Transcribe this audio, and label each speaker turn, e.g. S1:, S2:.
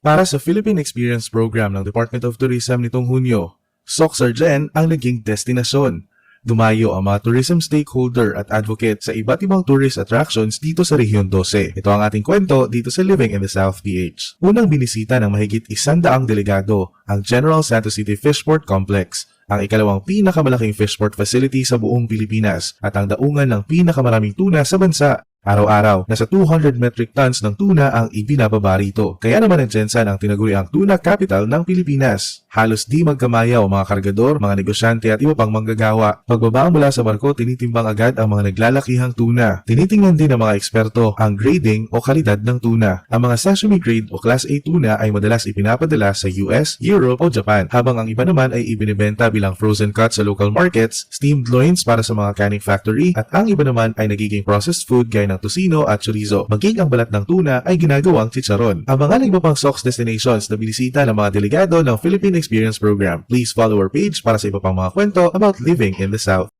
S1: Para sa Philippine Experience Program ng Department of Tourism nitong Hunyo, Soxargen ang naging destinasyon. Dumayo ang mga tourism stakeholder at advocate sa iba't ibang tourist attractions dito sa Rehiyon 12. Ito ang ating kwento dito sa Living in the South PH. Unang binisita ng mahigit isandaang delegado ang General Santos City Fishport Complex, ang ikalawang pinakamalaking fishport facility sa buong Pilipinas at ang daungan ng pinakamaraming tuna sa bansa. Araw-araw, nasa 200 metric tons ng tuna ang ibinababa rito. Kaya naman ang Jensen ang tinaguriang tuna capital ng Pilipinas. Halos di magkamayaw mga kargador, mga negosyante at iba pang manggagawa. Pagbaba mula sa barko, tinitimbang agad ang mga naglalakihang tuna. Tinitingnan din ng mga eksperto ang grading o kalidad ng tuna. Ang mga sashimi grade o class A tuna ay madalas ipinapadala sa US, Europe o Japan, habang ang iba naman ay ibinibenta bilang frozen cut sa local markets, steamed loins para sa mga canning factory, at ang iba naman ay nagiging processed food gaya ng tosino at chorizo. Maging ang balat ng tuna ay ginagawang chicharon. Abangan ang iba pang SOX destinations na binisita ng mga delegado ng Philippine Experience Program. Please follow our page para sa iba pang mga kwento about living in the South.